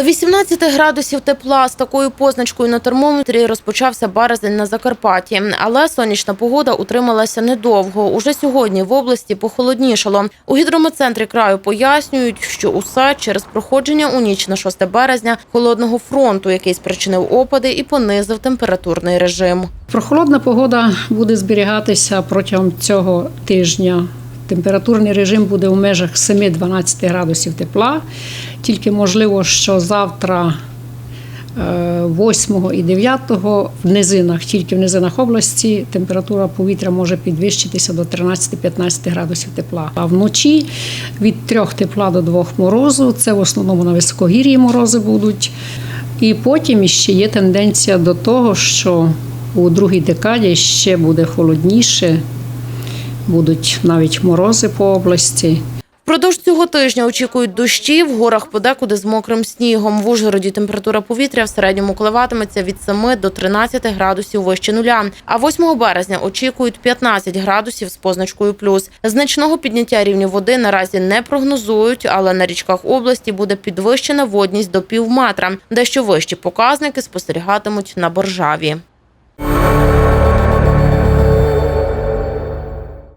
До 18 градусів тепла з такою позначкою на термометрі розпочався березень на Закарпатті. Але сонячна погода утрималася недовго. Уже сьогодні в області похолоднішало. У гідрометцентрі краю пояснюють, що усе через проходження у ніч на 6 березня холодного фронту, який спричинив опади і понизив температурний режим. Прохолодна погода буде зберігатися протягом цього тижня. Температурний режим буде у межах 7-12 градусів тепла. Тільки можливо, що завтра, е, 8 і 9 в низинах, тільки в низинах області, температура повітря може підвищитися до 13-15 градусів тепла. А вночі від 3 тепла до 2 морозу. Це в основному на високогір'ї морози будуть. І потім ще є тенденція до того, що у другій декаді ще буде холодніше, будуть навіть морози по області. Впродовж цього тижня очікують дощі, в горах подекуди з мокрим снігом. В Ужгороді температура повітря в середньому коливатиметься від 7 до 13 градусів вище нуля. А 8 березня очікують 15 градусів з позначкою плюс. Значного підняття рівня води наразі не прогнозують, але на річках області буде підвищена водність до півметра. Дещо вищі показники спостерігатимуть на Боржаві.